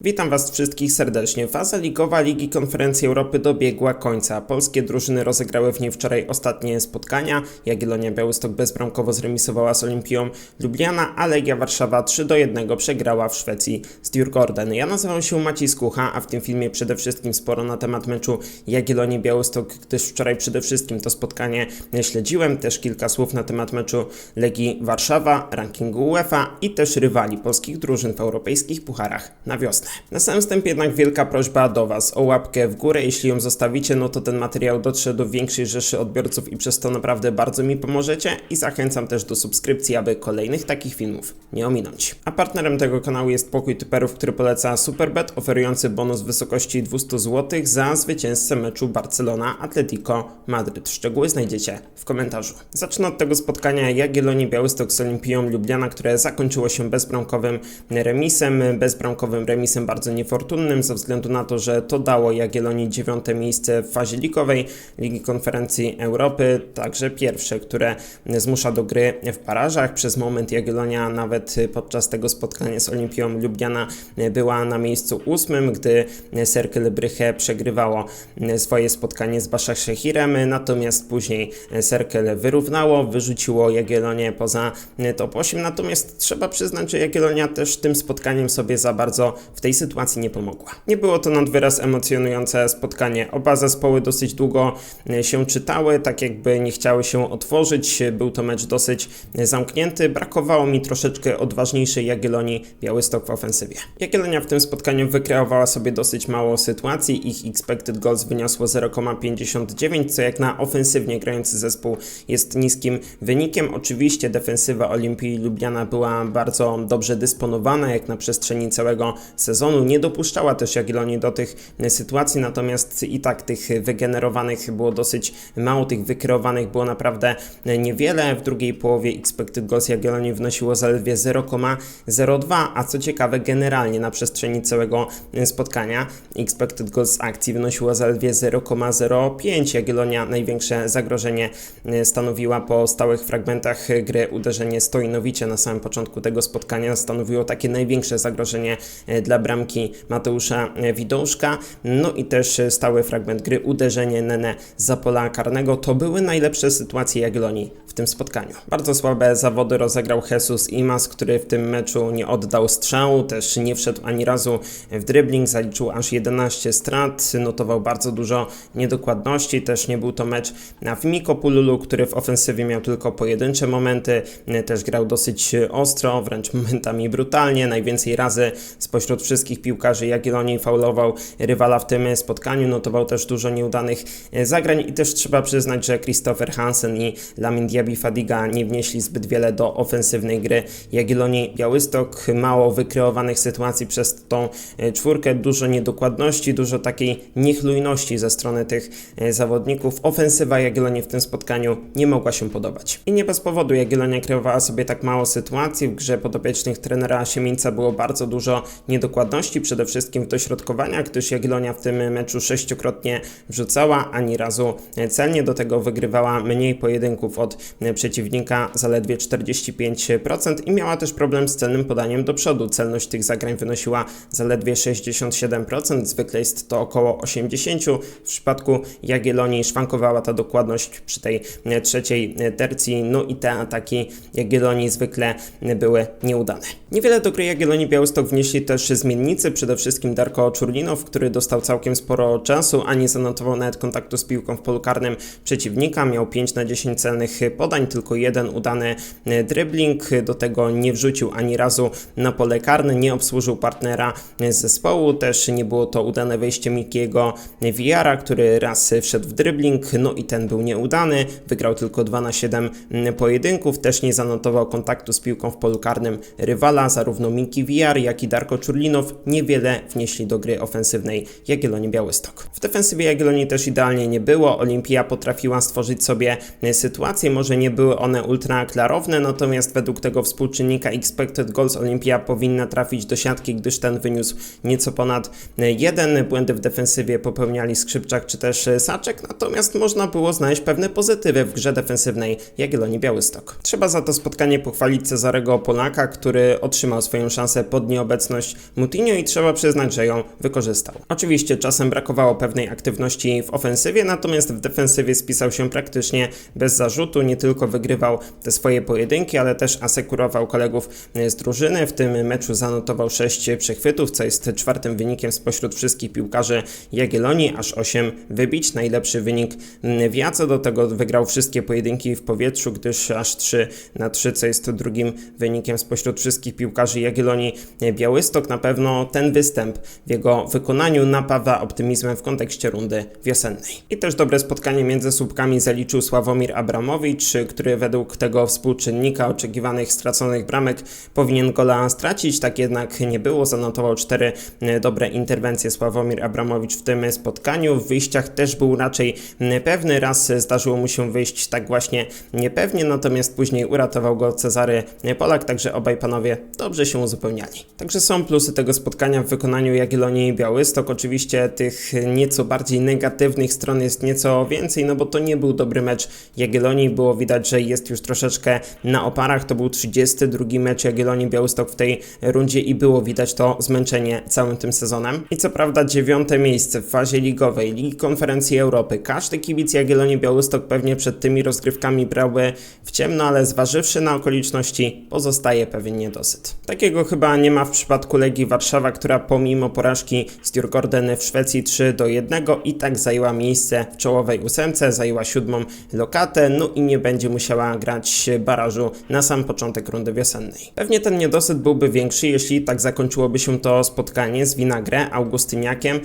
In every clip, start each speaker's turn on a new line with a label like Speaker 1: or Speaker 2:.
Speaker 1: Witam Was wszystkich serdecznie. Faza ligowa Ligi Konferencji Europy dobiegła końca. Polskie drużyny rozegrały w niej wczoraj ostatnie spotkania. Jagiellonia Białystok bezbramkowo zremisowała z Olimpią Lubliana, a Legia Warszawa 3 do 1 przegrała w Szwecji z Djurgården. Ja nazywam się Maciej Skucha, a w tym filmie przede wszystkim sporo na temat meczu Jagiellonii Białystok, gdyż wczoraj przede wszystkim to spotkanie śledziłem. Też kilka słów na temat meczu Legii Warszawa, rankingu UEFA i też rywali polskich drużyn w europejskich pucharach na wiosnę. Na samym wstępie jednak wielka prośba do Was o łapkę w górę. Jeśli ją zostawicie, no to ten materiał dotrze do większej rzeszy odbiorców i przez to naprawdę bardzo mi pomożecie. I zachęcam też do subskrypcji, aby kolejnych takich filmów nie ominąć. A partnerem tego kanału jest Pokój Typerów, który poleca Superbet, oferujący bonus w wysokości 200 zł za zwycięzcę meczu Barcelona-Atletico Madryt. Szczegóły znajdziecie w komentarzu. Zacznę od tego spotkania Jagiellonii Białystok z Olimpią Lubliana, które zakończyło się bezbramkowym remisem. Bezbramkowym remisem bardzo niefortunnym ze względu na to, że to dało Jagiellonii dziewiąte miejsce w fazie ligowej Ligi Konferencji Europy, także pierwsze, które zmusza do gry w parażach. Przez moment Jagiellonia nawet podczas tego spotkania z Olimpią Lubliana była na miejscu ósmym, gdy Cercle Bryche przegrywało swoje spotkanie z Başakşehirem, natomiast później Cercle wyrównało, wyrzuciło Jagiellonię poza top 8, natomiast trzeba przyznać, że Jagiellonia też tym spotkaniem sobie za bardzo w tej sytuacji nie pomogła. Nie było to nad wyraz emocjonujące spotkanie. Oba zespoły dosyć długo e, się czytały, tak jakby nie chciały się otworzyć. Był to mecz dosyć zamknięty. Brakowało mi troszeczkę odważniejszej Jagiellonii Białystok w ofensywie. Jagiellonia w tym spotkaniu wykreowała sobie dosyć mało sytuacji. Ich expected goals wyniosło 0,59, co jak na ofensywnie grający zespół jest niskim wynikiem. Oczywiście defensywa Olimpii Lubliana była bardzo dobrze dysponowana, jak na przestrzeni całego sezonu. Nie dopuszczała też Jagiellonii do tych sytuacji, natomiast i tak tych wygenerowanych było dosyć mało, tych wykreowanych było naprawdę niewiele. W drugiej połowie expected goals Jagiellonii wynosiło zaledwie 0,02, a co ciekawe generalnie na przestrzeni całego spotkania expected goals akcji wynosiło zaledwie 0,05. Jagiellonia największe zagrożenie stanowiła po stałych fragmentach gry uderzenie Stojnowicie na samym początku tego spotkania stanowiło takie największe zagrożenie dla bramki Mateusza Widążka. No i też stały fragment gry, uderzenie Nene za pola karnego. To były najlepsze sytuacje Jagiellonii w tym spotkaniu. Bardzo słabe zawody rozegrał Jesus Imas, który w tym meczu nie oddał strzału, też nie wszedł ani razu w dribbling, zaliczył aż 11 strat, notował bardzo dużo niedokładności, też nie był to mecz na Fimiko Pululu, który w ofensywie miał tylko pojedyncze momenty, też grał dosyć ostro, wręcz momentami brutalnie, najwięcej razy spośród wszystkich piłkarzy Jagiellonii faulował rywala w tym spotkaniu, notował też dużo nieudanych zagrań i też trzeba przyznać, że Christopher Hansen i Lamin Diaby Fadiga nie wnieśli zbyt wiele do ofensywnej gry Jagiellonii Białystok, mało wykreowanych sytuacji przez tą czwórkę, dużo niedokładności, dużo takiej niechlujności ze strony tych zawodników. Ofensywa Jagiellonii w tym spotkaniu nie mogła się podobać. I nie bez powodu Jagiellonia kreowała sobie tak mało sytuacji, w grze podopiecznych trenera Siemieńca było bardzo dużo niedokładności, przede wszystkim w dośrodkowaniach, gdyż Jagiellonia w tym meczu sześciokrotnie wrzucała, ani razu celnie, do tego wygrywała mniej pojedynków od przeciwnika, zaledwie 45% i miała też problem z celnym podaniem do przodu. Celność tych zagrań wynosiła zaledwie 67%, zwykle jest to około 80%. W przypadku Jagiellonii szwankowała ta dokładność przy tej trzeciej tercji, no i te ataki Jagiellonii zwykle były nieudane. Niewiele do gry Jagiellonii Białystok wnieśli też zmiennicy, przede wszystkim Darko Czurlinow, który dostał całkiem sporo czasu, a nie zanotował nawet kontaktu z piłką w polu karnym przeciwnika. Miał 5 na 10 celnych podań, tylko jeden udany dribbling. Do tego nie wrzucił ani razu na pole karne, nie obsłużył partnera zespołu. Też nie było to udane wejście Mikiego Wiara, który raz wszedł w dribbling, no i ten był nieudany. Wygrał tylko 2 na 7 pojedynków. Też nie zanotował kontaktu z piłką w polu karnym rywala. Zarówno Miki Wiar, jak i Darko Czurlinow niewiele wnieśli do gry ofensywnej Jagiellonii Białystok. W defensywie Jagiellonii też idealnie nie było. Olimpia potrafiła stworzyć sobie sytuacje, może nie były one ultra klarowne, natomiast według tego współczynnika expected goals Olimpia powinna trafić do siatki, gdyż ten wyniósł nieco ponad jeden. Błędy w defensywie popełniali Skrzypczak czy też Saczek, natomiast można było znaleźć pewne pozytywy w grze defensywnej Jagiellonii Białystok. Trzeba za to spotkanie pochwalić Cezarego Polaka, który otrzymał swoją szansę pod nieobecność Moutinho i trzeba przyznać, że ją wykorzystał. Oczywiście czasem brakowało pewnej aktywności w ofensywie, natomiast w defensywie spisał się praktycznie bez zarzutu, nie tylko wygrywał te swoje pojedynki, ale też asekurował kolegów z drużyny. W tym meczu zanotował 6 przechwytów, co jest czwartym wynikiem spośród wszystkich piłkarzy Jagiellonii, aż 8 wybić, najlepszy wynik w Jadze, do tego wygrał wszystkie pojedynki w powietrzu, gdyż aż 3 na 3, co jest drugim wynikiem spośród wszystkich piłkarzy Jagiellonii Białystok. Na pewno ten występ w jego wykonaniu napawa optymizmem w kontekście rundy wiosennej. I też dobre spotkanie między słupkami zaliczył Sławomir Abramowicz, który według tego współczynnika oczekiwanych straconych bramek powinien gola stracić, tak jednak nie było. Zanotował cztery dobre interwencje Sławomir Abramowicz w tym spotkaniu. W wyjściach też był raczej pewny. Raz zdarzyło mu się wyjść tak właśnie niepewnie, natomiast później uratował go Cezary Polak, także obaj panowie dobrze się uzupełniali. Także są plusy tego spotkania w wykonaniu Jagiellonii i Białystok. Oczywiście tych nieco bardziej negatywnych stron jest nieco więcej, no bo to nie był dobry mecz Jagiellonii. Było widać, że jest już troszeczkę na oparach. To był 32 mecz Jagiellonii Białystok w tej rundzie i było widać to zmęczenie całym tym sezonem. I co prawda dziewiąte miejsce w fazie ligowej Ligi Konferencji Europy. Każdy kibic Jagiellonii Białystok pewnie przed tymi rozgrywkami brałby w ciemno, ale zważywszy na okoliczności pozostaje pewien niedosyt. Takiego chyba nie ma w przypadku Legii Warszawa, która pomimo porażki z Djurgården w Szwecji 3 do 1 i tak zajęła miejsce w czołowej ósemce, zajęła siódmą lokatę, no i nie będzie musiała grać barażu na sam początek rundy wiosennej. Pewnie ten niedosyt byłby większy, jeśli tak zakończyłoby się to spotkanie z Winagre, Augustyniakiem,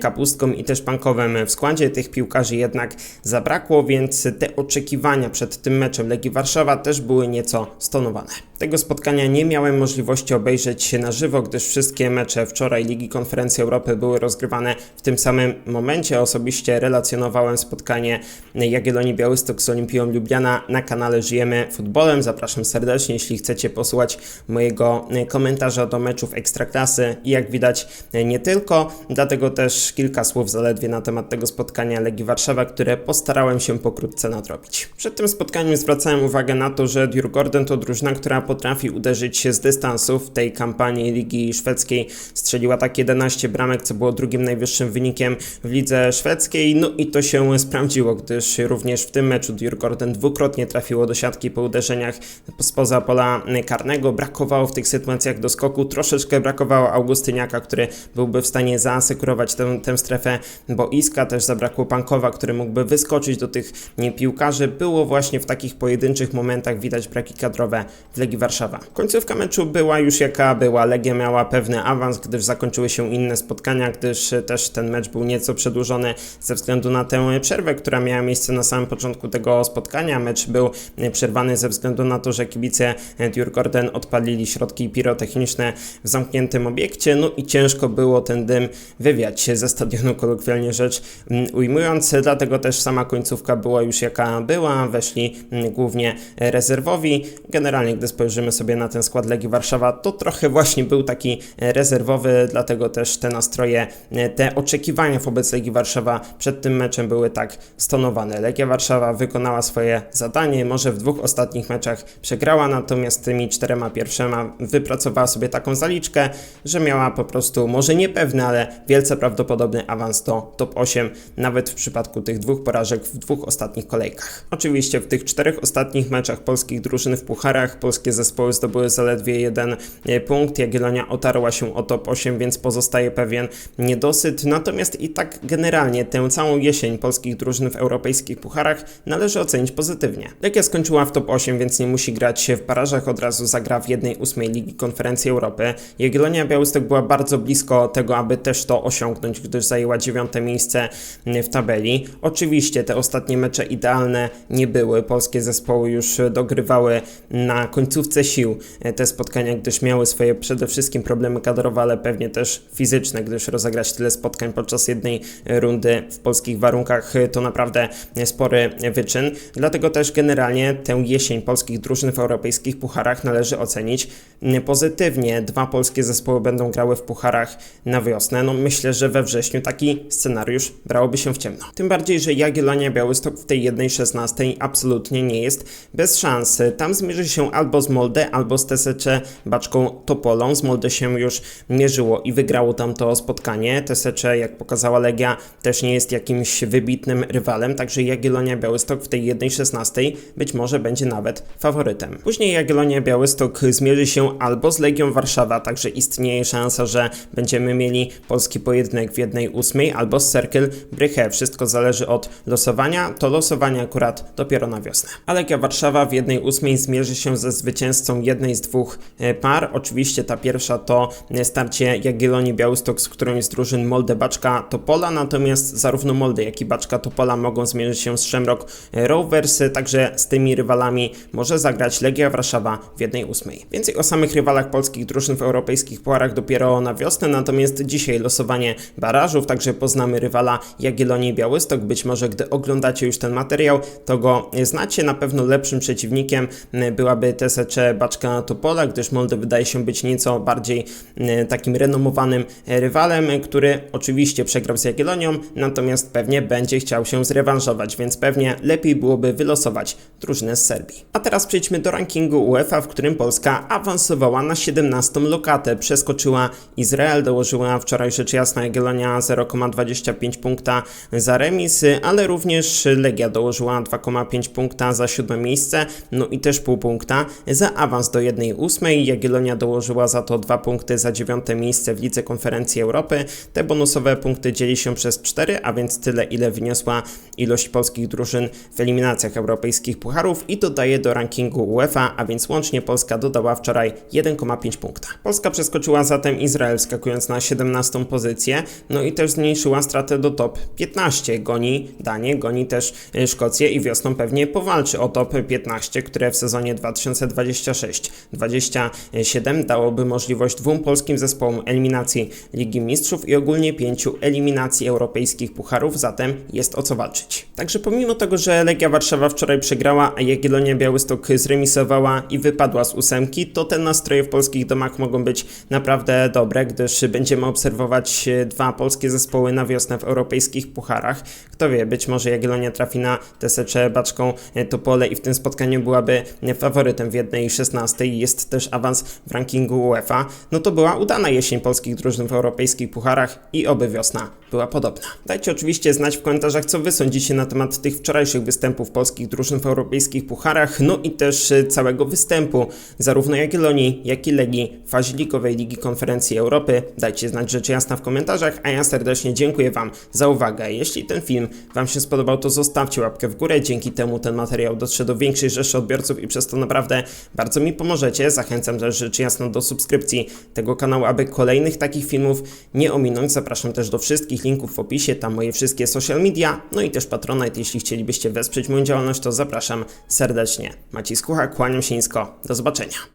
Speaker 1: Kapustką i też Pankowem w składzie. Tych piłkarzy jednak zabrakło, więc te oczekiwania przed tym meczem Legii Warszawa też były nieco stonowane. Tego spotkania nie miałem możliwości obejrzeć na żywo, gdyż wszystkie mecze wczoraj Ligi Konferencji Europy były rozgrywane w tym samym momencie. Osobiście relacjonowałem spotkanie Jagiellonii Białystok z Olimpią Lubliana na kanale Żyjemy Futbolem. Zapraszam serdecznie, jeśli chcecie posłuchać mojego komentarza do meczów Ekstraklasy i jak widać nie tylko, dlatego też kilka słów zaledwie na temat tego spotkania Legii Warszawa, które postarałem się pokrótce nadrobić. Przed tym spotkaniem zwracałem uwagę na to, że Djurgården to drużyna, która potrafi uderzyć się z dystansu. W tej kampanii Ligi Szwedzkiej strzeliła tak 11 bramek, co było drugim najwyższym wynikiem w lidze szwedzkiej. No i to się sprawdziło, gdyż również w tym meczu Djurgården dwukrotnie trafiło do siatki po uderzeniach spoza pola karnego. Brakowało w tych sytuacjach do skoku, troszeczkę brakowało Augustyniaka, który byłby w stanie zaasekurować tę, tę strefę boiska. Też zabrakło Pankowa, który mógłby wyskoczyć do tych piłkarzy. Było właśnie w takich pojedynczych momentach widać braki kadrowe w Legii Warszawa. Końcówka meczu była już jaka była. Legia miała pewny awans, gdyż zakończyły się inne spotkania, gdyż też ten mecz był nieco przedłużony ze względu na tę przerwę, która miała miejsce na samym początku tego spotkania. Mecz był przerwany ze względu na to, że kibice Djurgården odpalili środki pirotechniczne w zamkniętym obiekcie, no i ciężko było ten dym wywiać ze stadionu, kolokwialnie rzecz ujmując, dlatego też sama końcówka była już jaka była, weszli głównie rezerwowi. Generalnie, gdy spojrzymy sobie na ten skład Legii Warszawa, to trochę właśnie był taki rezerwowy, dlatego też te nastroje, te oczekiwania wobec Legii Warszawa przed tym meczem były tak stonowane. Legia Warszawa wykonała swoje zadanie, może w dwóch ostatnich meczach przegrała, natomiast tymi czterema pierwszyma wypracowała sobie taką zaliczkę, że miała po prostu, może niepewny, ale wielce prawdopodobny awans do top 8, nawet w przypadku tych dwóch porażek w dwóch ostatnich kolejkach. Oczywiście w tych czterech ostatnich meczach polskich drużyn w pucharach polskie zespoły zdobyły zaledwie jeden punkt. Jagiellonia otarła się o top 8, więc pozostaje pewien niedosyt. Natomiast i tak generalnie tę całą jesień polskich drużyn w europejskich pucharach należy ocenić pozytywnie. Legia skończyła w top 8, więc nie musi grać się w parażach, od razu zagra w 1-8 Ligi Konferencji Europy. Jagiellonia Białystok była bardzo blisko tego, aby też to osiągnąć, gdyż zajęła dziewiąte miejsce w tabeli. Oczywiście te ostatnie mecze idealne nie były. Polskie zespoły już dogrywały na końcówce sił te spotkania, gdyż miały swoje przede wszystkim problemy kadrowe, ale pewnie też fizyczne, gdyż rozegrać tyle spotkań podczas jednej rundy w polskich warunkach to naprawdę spory wyczyn. Dlatego też generalnie tę jesień polskich drużyn w europejskich pucharach należy ocenić pozytywnie. Dwa polskie zespoły będą grały w pucharach na wiosnę. No myślę, że we wrześniu taki scenariusz brałoby się w ciemno. Tym bardziej, że Jagiellonia Białystok w tej jednej 16 absolutnie nie jest bez szans. Tam zmierzy się albo z Molde, albo z TSC Baczką Topolą. Z Molde się już mierzyło i wygrało tam to spotkanie. TSC, jak pokazała Legia, też nie jest jakimś wybitnym rywalem, także Jagiellonia Białystok w tej 1.16 być może będzie nawet faworytem. Później Jagiellonia Białystok zmierzy się albo z Legią Warszawa, także istnieje szansa, że będziemy mieli polski pojedynek w 1.8 albo z Cerkel Bryche. Wszystko zależy od losowania. To losowanie akurat dopiero na wiosnę. A Legia Warszawa w 1.8 zmierzy się ze zwycięzcą jednej z dwóch e, par. Oczywiście ta pierwsza to e, starcie Jagiellonii Białystok z którąś z drużyn Molde Baczka Topola, natomiast zarówno Molde jak i Baczka Topola mogą zmierzyć się z Szemrok e, Rovers, także z tymi rywalami może zagrać Legia Warszawa w 1.8. Więcej o samych rywalach polskich drużyn w europejskich puarach dopiero na wiosnę, natomiast dzisiaj losowanie barażów, także poznamy rywala Jagiellonii Białystok. Być może gdy oglądacie już ten materiał, to go znacie. Na pewno lepszym przeciwnikiem byłaby TSC Baczka Topola, gdyż Molde wydaje się być nieco bardziej m, takim renomowanym e, rywalem, e, który oczywiście przegrał z Jagiellonią, natomiast pewnie będzie chciał się zrewanżować, więc pewnie lepiej byłoby wylosować drużynę z Serbii. A teraz przejdźmy do rankingu UEFA, w którym Polska awansowała na 17 lokatę, przeskoczyła Izrael, dołożyła wczoraj rzecz jasna Jagiellonia 0,25 punkta za remis, ale również Legia dołożyła 2,5 punkta za siódme miejsce, no i też pół punkta za awans do 1,8. Jagiellonia dołożyła za to 2 punkty za dziewiąte miejsce w Lidze Konferencji Europy. Te bonusowe punkty dzieli się przez 4, a więc tyle ile wyniosła ilość polskich drużyn w eliminacjach europejskich pucharów i dodaje do rankingu UEFA, a więc łącznie Polska dodała wczoraj 1,5 punkta. Polska przeskoczyła zatem Izrael skakując na 17 pozycję, no i też zmniejszyła stratę do top 15. Goni Danię, goni też e, Szkocję i wiosną pewnie powalczy o top 15, które w sezonie 2026-27 dałoby możliwość dwóm polskim zespołom eliminacji Ligi Mistrzów i ogólnie pięciu eliminacji europejskich pucharów, zatem jest o co walczyć. Także pomimo tego, że Legia Warszawa wczoraj przegrała, a Jagiellonia Białystok zremisowała i wypadła z ósemki, to te nastroje w polskich domach mogą być naprawdę dobre, gdyż będziemy obserwować e, dwa polskie zespoły na wiosnę w europejskich pucharach. Kto wie, być może Jagiellonia trafi na TSC Baczką e, Topole i w tym spotkaniu byłaby e, faworytem w 1.16 i jest też awans w rankingu UEFA. No to była udana jesień polskich drużyn w europejskich pucharach i oby wiosna była podobna. Dajcie oczywiście znać w komentarzach, co wy sądzicie na temat tych wczorajszych występów polskich drużyn w europejskich pucharach, no i też e, całego występu zarówno Jagiellonii, jak i Legii w fazie ligowej Ligi Konferencji Europy. Dajcie znać rzecz jasna w komentarzach, a ja serdecznie dziękuję wam za uwagę. Jeśli ten film wam się spodobał, to zostawcie łapkę w górę. Dzięki temu ten materiał dotrze do większej rzeszy odbiorców i przez to naprawdę bardzo mi pomożecie. Zachęcam też rzecz jasna do subskrypcji tego kanału, aby kolejnych takich filmów nie ominąć. Zapraszam też do wszystkich linków w opisie, tam moje wszystkie social media, no i też Patronite. Jeśli chcielibyście wesprzeć moją działalność, to zapraszam serdecznie. Maciej Skucha, kłaniam się nisko. Do zobaczenia.